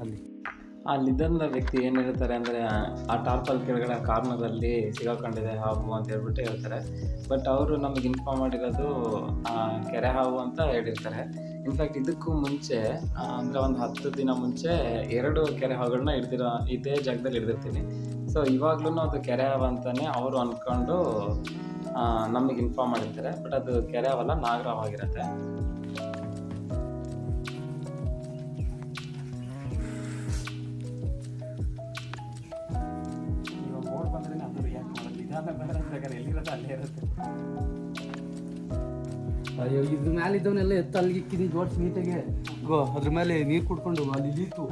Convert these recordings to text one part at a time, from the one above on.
ಅಲ್ಲಿ ಅಲ್ಲಿದ್ದಂಥ ವ್ಯಕ್ತಿ ಏನು ಹೇಳ್ತಾರೆ ಅಂದರೆ ಆ ಟಾರ್ಪಲ್ ಕೆಳಗಡೆ ಕಾರ್ನರಲ್ಲಿ ಸಿಗಾಕೊಂಡಿದೆ ಹಾವು ಅಂತ ಹೇಳ್ಬಿಟ್ಟು ಹೇಳ್ತಾರೆ. ಬಟ್ ಅವರು ನಮಗೆ ಇನ್ಫಾರ್ಮ್ ಮಾಡಿರೋದು ಆ, ಕೆರೆ ಹಾವು ಅಂತ ಹೇಳಿರ್ತಾರೆ. ಇನ್ಫ್ಯಾಕ್ಟ್ ಇದಕ್ಕೂ ಮುಂಚೆ ಆ, ಅಂದರೆ ಒಂದು ಹತ್ತು ದಿನ ಮುಂಚೆ ಎರಡು ಕೆರೆ ಹಾವುಗಳನ್ನ ಹಿಡ್ದಿರೋ ಇದೇ ಜಾಗದಲ್ಲಿ ಹಿಡ್ದಿರ್ತೀನಿ. ಸೊ ಇವಾಗ್ಲೂ ಅದು ಕೆರೆ ಹಾವು ಅಂತಲೇ ಅವರು ಅಂದ್ಕೊಂಡು ನಮಗೆ ಇನ್ಫಾರ್ಮ್ ಮಾಡಿರ್ತಾರೆ. ಬಟ್ ಅದು ಕೆರೆ ಹಾವಲ್ಲ ನಾಗರ ಆಗಿರುತ್ತೆ ಎಲ್ಲಿರೋದು ಅಲ್ಲೇ ಇರುತ್ತೆ ಅಯ್ಯೋ ಇದ್ರ ಮೇಲೆ ಇದ್ದವನ್ನೆಲ್ಲ ಎತ್ತು ಅಲ್ಲಿಗೆ ಕಿದಿ ಜೋಡ್ಸಿ ನೀಟಾಗೆ. ಗೋ ಅದ್ರ ಮೇಲೆ ನೀರು ಕುಡ್ಕೊಂಡು ಅಲ್ಲಿ ಇಲ್ಲಿತ್ತು.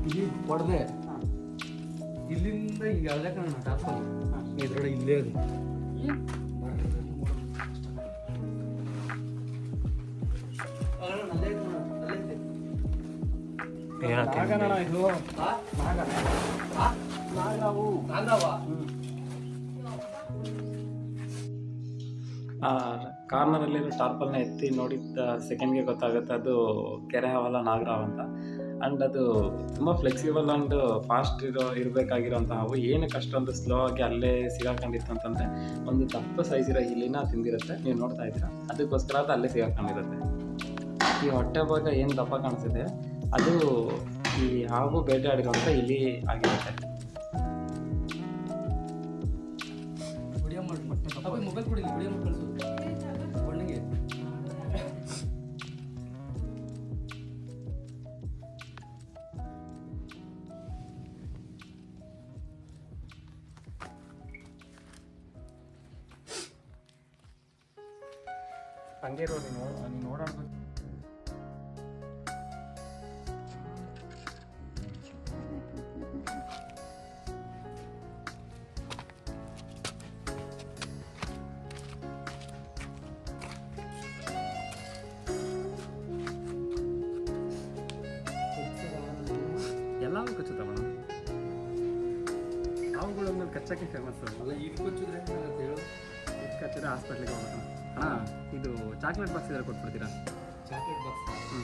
ಇಲ್ಲಿ ಹೊಡೆದೆ. ಇಲ್ಲಿಂದ ಹಿಂಗೆ ಎಳ್ದೆ ಕಾಣ ಟಾರ್ಪಲ್ ಎದುರುಗಡೆ ಇಲ್ಲೇ ಅದು. ನಾಗನಣ ಇದು ನಾಗ ನಾಗರಾವು ಆ? ಕಾರ್ನರಲ್ಲಿರೋ ಟಾರ್ಪಲ್ನ ಎತ್ತಿ ನೋಡಿದ ಸೆಕೆಂಡ್ಗೆ ಗೊತ್ತಾಗುತ್ತೆ ಅದು ಕೆರೆ ಹಾವಲ್ಲ ನಾಗರಾವ್ ಅಂತ. ಆ್ಯಂಡ್ ಅದು ತುಂಬ ಫ್ಲೆಕ್ಸಿಬಲ್ ಆ್ಯಂಡ್ ಫಾಸ್ಟ್ ಇರೋ ಇರಬೇಕಾಗಿರೋಂಥ ಹಾವು. ಏನಕ್ಕೆ ಅಷ್ಟೊಂದು ಸ್ಲೋ ಆಗಿ ಅಲ್ಲೇ ಸಿಗಾಕೊಂಡಿತ್ತು ಅಂತಂದರೆ ಒಂದು ದಪ್ಪ ಸೈಜ್ ಇರೋ ಇಲಿನ ತಿಂದಿರುತ್ತೆ. ನೀವು ನೋಡ್ತಾ ಇದ್ದೀರಾ? ಅದಕ್ಕೋಸ್ಕರ ಅದು ಅಲ್ಲೇ ಸಿಗಾಕೊಂಡಿರುತ್ತೆ. ಈ ಹೊಟ್ಟೆ ಭಾಗ ಏನು ದಪ್ಪ ಕಾಣಿಸಿದೆ ಅದು ಈ ಹಾವು ಬೇಟೆ ಬೇಟೆಯಾಡಿರುವಂಥ ಇಲಿ ಆಗಿರುತ್ತೆ. ಮೊಬೈಲ್ ಕೊಡಿ ಕಳಿಸು. ಒಳ್ಳೆಗೆ ಹಂಗೆ ಇರೋ ನೀನು ನೀನು ಓಡಾಡ್ಬೇಕು ಎಲ್ಲವೂ ಕಚ್ಚುತ್ತವಣ ಹಾವುಗಳು ಕಚ್ಚಕ್ಕೆ ಫೇಮಸ್ ಅಲ್ಲ. ಈ ಕೊಚ್ಚಿದ್ರೆ ಅಂತ ಹೇಳು? ಕಚ್ಚಿದ್ರೆ ಹಾಸ್ಪಿಟ್ಲಿಗೆ ಹೋಗೋಣ ಹಾಂ ಇದು ಚಾಕ್ಲೇಟ್ ಬಾಕ್ಸ್ ಇದ್ರೆ ಕೊಟ್ಬಿಡ್ತೀರಾ? ಚಾಕ್ಲೇಟ್ ಬಾಕ್ಸ್ ಹ್ಞೂ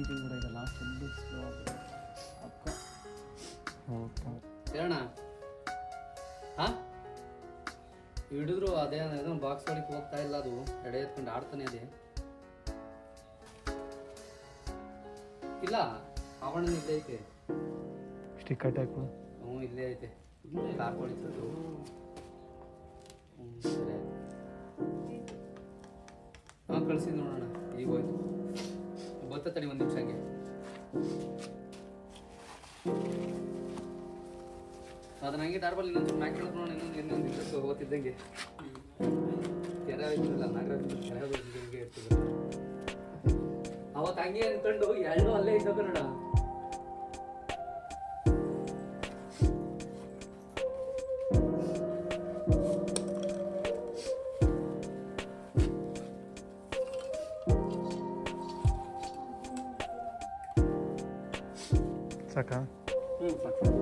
ಇದಕ್ಕೆ ಕೂಡ ಇದೆ ಲಾಸ್ಟ್ ಒಂದು ಸ್ಲೋ ಅಕ್ಕ ಓಕೆ ಹೇಳೋಣ ಹಾಂ? ಹಿಡಿದ್ರು ಅದೇ ಏನೋ ಬಾಕ್ಸ್ ಒಳಗೆ ಹೋಗ್ತಾ ಇಲ್ಲ ಅದು. ಎಡೆ ಎತ್ಕೊಂಡು ಆಡ್ತಾನೆ ಅದೇ ಇಲ್ಲ ಆವರಣ ಇಲ್ಲೇ ಐತೆ. ಸ್ಟಿಕ್ಕರ್ ಟೈಪು ಹ್ಞೂ ಇಲ್ಲೇ ಐತೆ. ಇಲ್ಲೇ ಹಾಕೊಂಡಿತ್ತು ಹ್ಞೂ ಸರಿ. ಹಾಂ ಕಳ್ಸಿದ್ ನೋಡೋಣ. ಈಗ ಹೋಯ್ತು. ಬತ್ತ ತಡಿ ಒಂದು ನಿಮಿಷ ಹಂಗೆ. ಅದನ್ನ ಹಂಗೆ ದಾರ್ಬಲ್ ಇನ್ನೊಂದು ಮ್ಯಾಕ್ ಕೇಳಿದ್ರು ನೋಡಿ, ಇನ್ನೊಂದು ಇನ್ನೊಂದು ಇಂಟ್ರೆಸ್ಟ್ ಹೋಗ್ತಿದ್ದಂಗೆ. ಕೆರೆ ಆಯ್ತಲ್ಲ ನಾಗರಾಜ್ ಕೆರೆ ಇರ್ತದೆ. ಅವತ್ತು ಹಂಗೆ ಅನ್ಕೊಂಡು ಎರಡು ಅಲ್ಲೇ ಇದ್ದ ಕನ್ನಡ. ಸಾಕಾ ಹ್ಞೂ